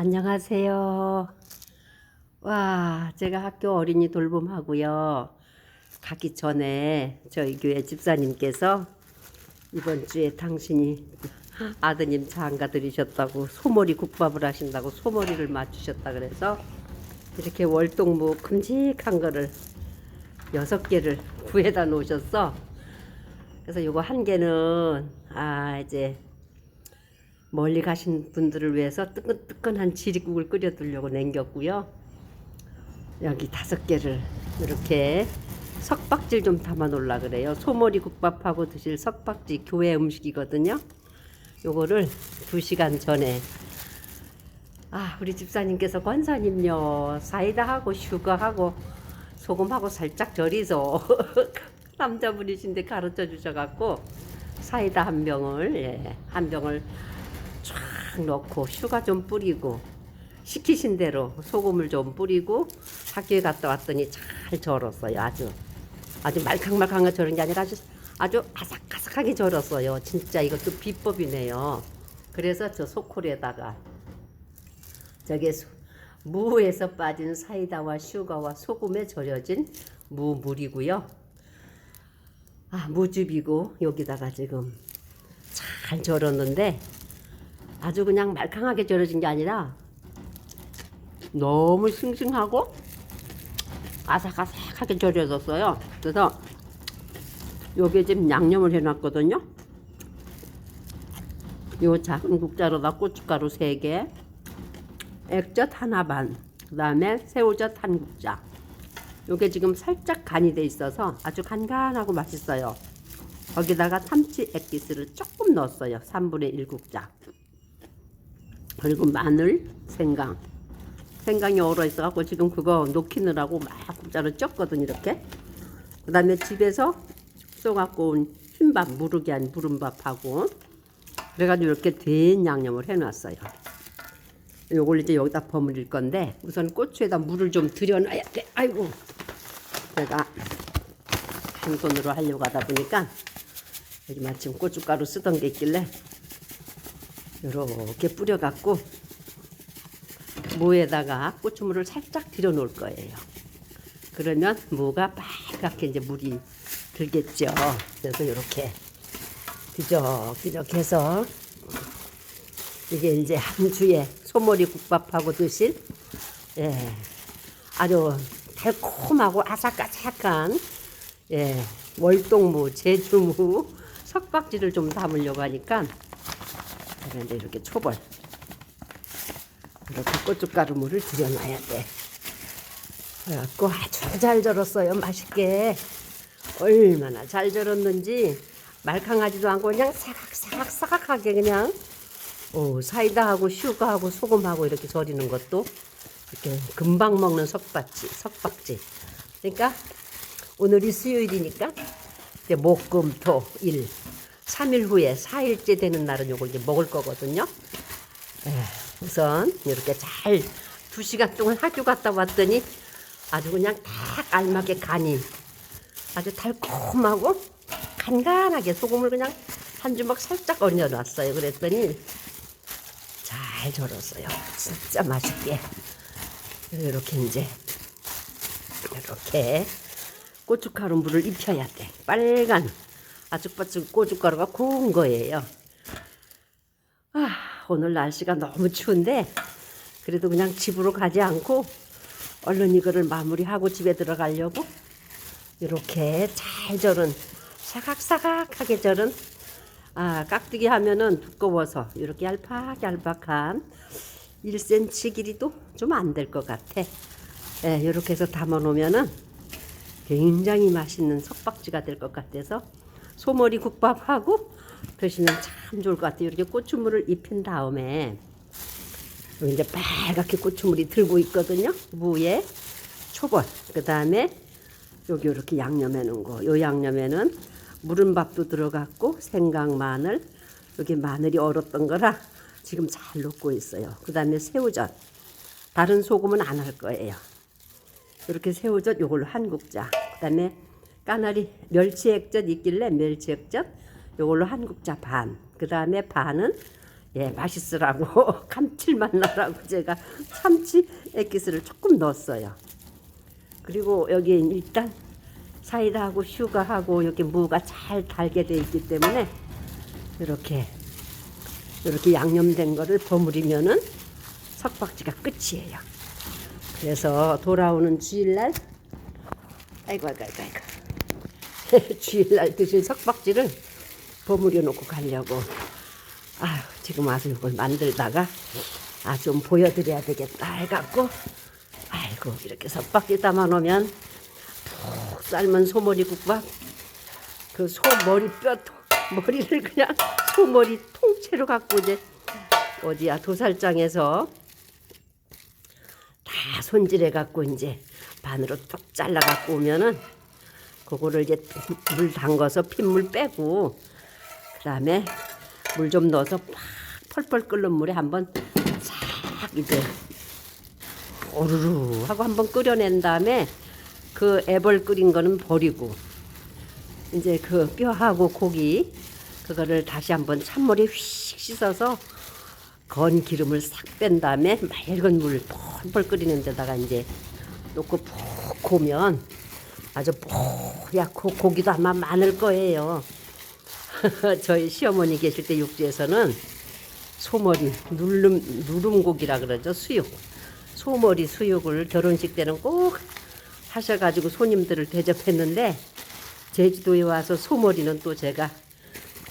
안녕하세요. 와, 제가 학교 어린이 돌봄하고요. 가기 전에 저희 교회 집사님께서 이번 주에 당신이 아드님 장가 들이셨다고 소머리 국밥을 하신다고 소머리를 맞추셨다 그래서 이렇게 월동무 큼직한 거를 여섯 개를 구해다 놓으셨어. 그래서 요거 한 개는 아 이제 멀리 가신 분들을 위해서 뜨끈뜨끈한 지리국을 끓여두려고 남겼고요. 여기 다섯 개를 이렇게 석박질 좀 담아 놓으려 그래요. 소머리 국밥하고 드실 석박지 교회 음식이거든요. 요거를 두 시간 전에 아 우리 집사님께서 권사님요 사이다하고 슈거하고 소금하고 살짝 절이서 남자분이신데 가르쳐 주셔 갖고 사이다 한 병을 예, 한 병을 쫙 넣고 슈가 좀 뿌리고 시키신 대로 소금을 좀 뿌리고 학교에 갔다 왔더니 잘 절었어요. 아주 아주 말캉말캉하게 절은 게 아니라 아주 아주 아삭아삭하게 절었어요. 진짜 이것도 비법이네요. 그래서 저 소콜에다가 저게 소- 무에서 빠진 사이다와 슈가와 소금에 절여진 무물이고요. 아 무즙이고 여기다가 지금 잘 절었는데 아주 그냥 말캉하게 절여진 게 아니라 너무 싱싱하고 아삭아삭하게 절여졌어요. 그래서 요게 지금 양념을 해놨거든요. 요 작은 국자로다 고춧가루 3개, 액젓 하나 반, 그 다음에 새우젓 한 국자. 요게 지금 살짝 간이 돼 있어서 아주 간간하고 맛있어요. 거기다가 참치 액기스를 조금 넣었어요. 3분의 1 국자. 그리고 마늘, 생강. 생강이 얼어 있어갖고 지금 그거 녹히느라고 막 국자를 쪘거든 이렇게. 그 다음에 집에서 쏘갖고 온 흰밥, 무르게 한 무름밥하고 그래가지고 이렇게 된 양념을 해놨어요. 요걸 이제 여기다 버무릴 건데 우선 고추에다 물을 좀 들여놔야 돼. 아이고 내가 한 손으로 하려고 하다 보니까 여기 마침 고춧가루 쓰던 게 있길래 이렇게 뿌려갖고 무에다가 고추물을 살짝 들여 놓을 거예요. 그러면 무가 빨갛게 이제 물이 들겠죠. 그래서 이렇게 뒤적뒤적 해서 이게 이제 한 주에 소머리 국밥하고 드실 예, 아주 달콤하고 아삭아삭한 예, 월동무, 제주무, 석박지를 좀 담으려고 하니까 그런데 이렇게 초벌 이렇게 고춧가루 물을 들여놔야 돼. 그래갖고 아주 잘 절었어요. 맛있게. 얼마나 잘 절었는지 말캉하지도 않고 그냥 사각사각사각하게 그냥 오, 사이다하고 슈가하고 소금하고 이렇게 절이는 것도 이렇게 금방 먹는 석박지, 석박지. 그러니까 오늘이 수요일이니까 이제 목, 금, 토, 일. 3일 후에 4일째 되는 날은 요걸 이제 먹을 거거든요. 에, 우선 이렇게 잘두 시간 동안 학교 갔다 왔더니 아주 그냥 딱 알맞게 간이 아주 달콤하고 간간하게 소금을 그냥 한 주먹 살짝 얹어놨어요. 그랬더니 잘 절었어요. 진짜 맛있게. 이렇게 이제 이렇게 고춧가루 물을 입혀야 돼. 빨간 아죽바죽 고춧가루가 고운 거예요. 아, 오늘 날씨가 너무 추운데 그래도 그냥 집으로 가지 않고 얼른 이거를 마무리하고 집에 들어가려고 이렇게 잘 절은 사각사각하게 절은 아 깍두기 하면은 두꺼워서 이렇게 얄팍얄팍한 1cm 길이도 좀 안 될 것 같아. 예, 이렇게 해서 담아 놓으면은 굉장히 맛있는 석박지가 될 것 같아서 소머리 국밥하고 드시면 참 좋을 것 같아요. 이렇게 고추물을 입힌 다음에 여기 이제 빨갛게 고추물이 들고 있거든요. 무에 초벌. 그 다음에 여기 이렇게 양념해 놓은 거. 요 양념에는 무른 밥도 들어갔고 생강, 마늘. 여기 마늘이 얼었던 거라 지금 잘 녹고 있어요. 그 다음에 새우젓. 다른 소금은 안 할 거예요. 이렇게 새우젓 요걸로 한 국자. 그 다음에 까나리 멸치 액젓 있길래 멸치 액젓 요걸로 한 국자 반. 그 다음에 반은 예, 맛있으라고 감칠맛 나라고 제가 참치 액기스를 조금 넣었어요. 그리고 여기 일단 사이다하고 슈가하고 여기 무가 잘 달게 돼 있기 때문에 이렇게 이렇게 양념된 거를 버무리면은 석박지가 끝이에요. 그래서 돌아오는 주일날 아이고 아이고 아이고 아이고 주일날 드실 석박지를 버무려 놓고 가려고. 아유 지금 와서 이걸 만들다가 아 좀 보여드려야 되겠다 해갖고 아이고 이렇게 석박지 담아 놓으면 푹 삶은 소머리 국밥 그 소머리 뼈 머리를 그냥 소머리 통째로 갖고 이제 어디야 도살장에서 다 손질해 갖고 이제 반으로 뚝 잘라 갖고 오면은 그거를 이제 물 담궈서 핏물 빼고 그다음에 물 좀 넣어서 팍 펄펄 끓는 물에 한번 싹 이제 오르르 하고 한번 끓여낸 다음에 그 애벌 끓인 거는 버리고 이제 그 뼈하고 고기 그거를 다시 한번 찬물에 휙 씻어서 건 기름을 싹 뺀 다음에 맑은 물 펄펄 끓이는 데다가 이제 놓고 푹 고면 아주 뽀얗고 고기도 아마 많을 거예요. 저희 시어머니 계실 때 육지에서는 소머리 누름 누름고기라 그러죠 수육 소머리 수육을 결혼식 때는 꼭 하셔가지고 손님들을 대접했는데 제주도에 와서 소머리는 또 제가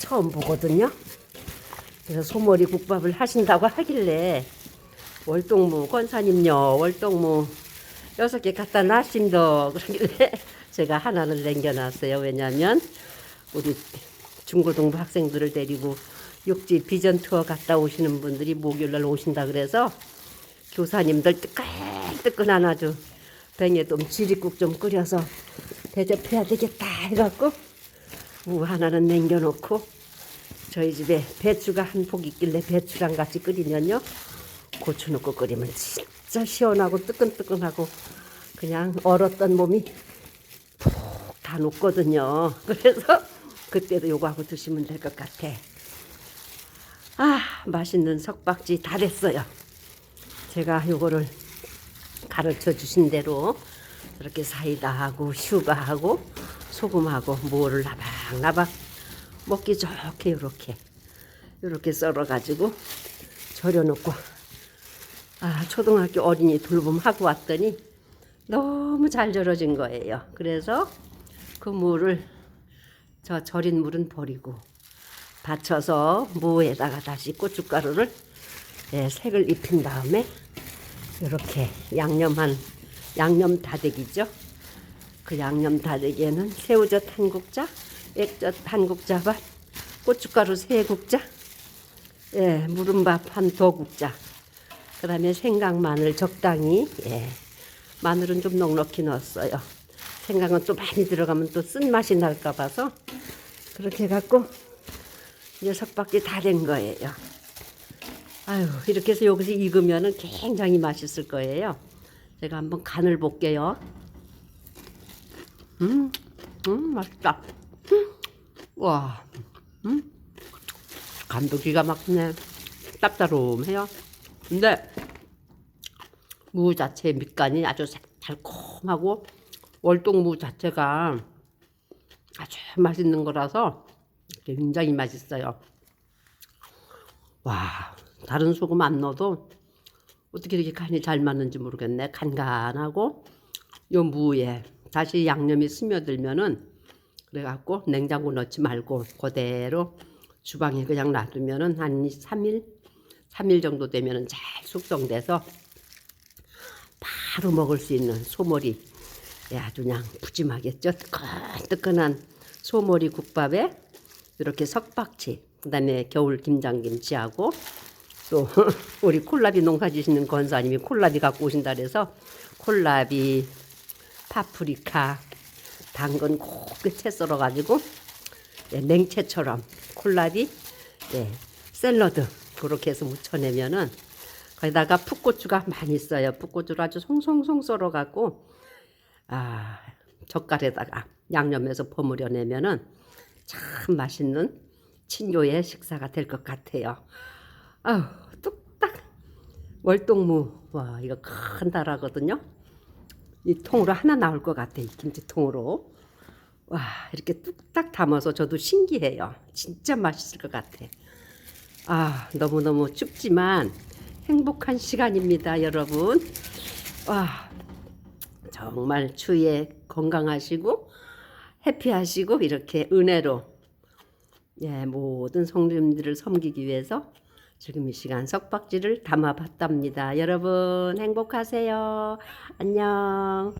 처음 보거든요. 그래서 소머리 국밥을 하신다고 하길래 월동무 권사님요 월동무 여섯 개 갖다 놨습니다. 그러길래 제가 하나를 남겨놨어요. 왜냐하면 우리 중고등부 학생들을 데리고 육지 비전 투어 갔다 오시는 분들이 목요일날 오신다 그래서 교사님들 뜨끈뜨끈한 아주 뱅에돔 지리국 좀 끓여서 대접해야 되겠다 해갖고 무 하나는 남겨놓고 저희 집에 배추가 한 폭 있길래 배추랑 같이 끓이면요. 고추 넣고 끓이면 진짜 시원하고 뜨끈뜨끈하고 그냥 얼었던 몸이 푹 다 녹거든요. 그래서 그때도 요거 하고 드시면 될 것 같아. 아 맛있는 석박지 다 됐어요. 제가 요거를 가르쳐 주신 대로 이렇게 사이다하고 슈가하고 소금하고 무를 나박나박 먹기 좋게 이렇게 이렇게 썰어 가지고 절여 놓고 아 초등학교 어린이 돌봄 하고 왔더니 너무 잘 절여진 거예요. 그래서 그 무를 저 절인 물은 버리고 받쳐서 무에다가 다시 고춧가루를 예, 색을 입힌 다음에 이렇게 양념한 양념 다대기죠. 그 양념 다대기에는 새우젓 한 국자, 액젓 한 국자밥, 고춧가루 세 국자, 예, 무름밥 한 두 국자. 그다음에 생강 마늘 적당히 예. 마늘은 좀 넉넉히 넣었어요. 생강은 또 많이 들어가면 또 쓴맛이 날까 봐서 그렇게 해갖고 이제 석박지 다 된 거예요. 아유 이렇게 해서 여기서 익으면은 굉장히 맛있을 거예요. 제가 한번 간을 볼게요. 음, 음 맛있다. 음, 와, 음, 간도 기가 막히네. 짭짤름해요. 근데 무 자체 밑간이 아주 달콤하고 월동무 자체가 아주 맛있는 거라서 굉장히 맛있어요. 와, 다른 소금 안 넣어도 어떻게 이렇게 간이 잘 맞는지 모르겠네. 간간하고 요 무에 다시 양념이 스며들면은 그래갖고 냉장고 넣지 말고 그대로 주방에 그냥 놔두면은 한 3일, 3일 정도 되면은 잘 숙성돼서 바로 먹을 수 있는 소머리 예, 아주 그냥 푸짐하겠죠. 뜨끈뜨끈한 소머리 국밥에 이렇게 석박지, 그 다음에 겨울 김장김치하고 또 우리 콜라비 농사 지시는 권사님이 콜라비 갖고 오신다 그래서 콜라비, 파프리카, 당근 곱게 채 썰어 가지고 예, 냉채처럼 콜라비, 예, 샐러드 그렇게 해서 무쳐내면은 거기다가 풋고추가 많이 있어요. 풋고추를 아주 송송송 썰어 갖고 아 젓갈에다가 양념해서 버무려 내면은 참 맛있는 친교의 식사가 될 것 같아요. 아우 뚝딱 월동무 와 이거 큰 달하거든요. 이 통으로 하나 나올 것 같아 이 김치통으로 와 이렇게 뚝딱 담아서 저도 신기해요. 진짜 맛있을 것 같아. 아 너무 너무 춥지만 행복한 시간입니다, 여러분. 와 정말 추위에 건강하시고 해피하시고 이렇게 은혜로 예, 모든 성도님들을 섬기기 위해서 지금 이 시간 석박지를 담아봤답니다. 여러분 행복하세요. 안녕.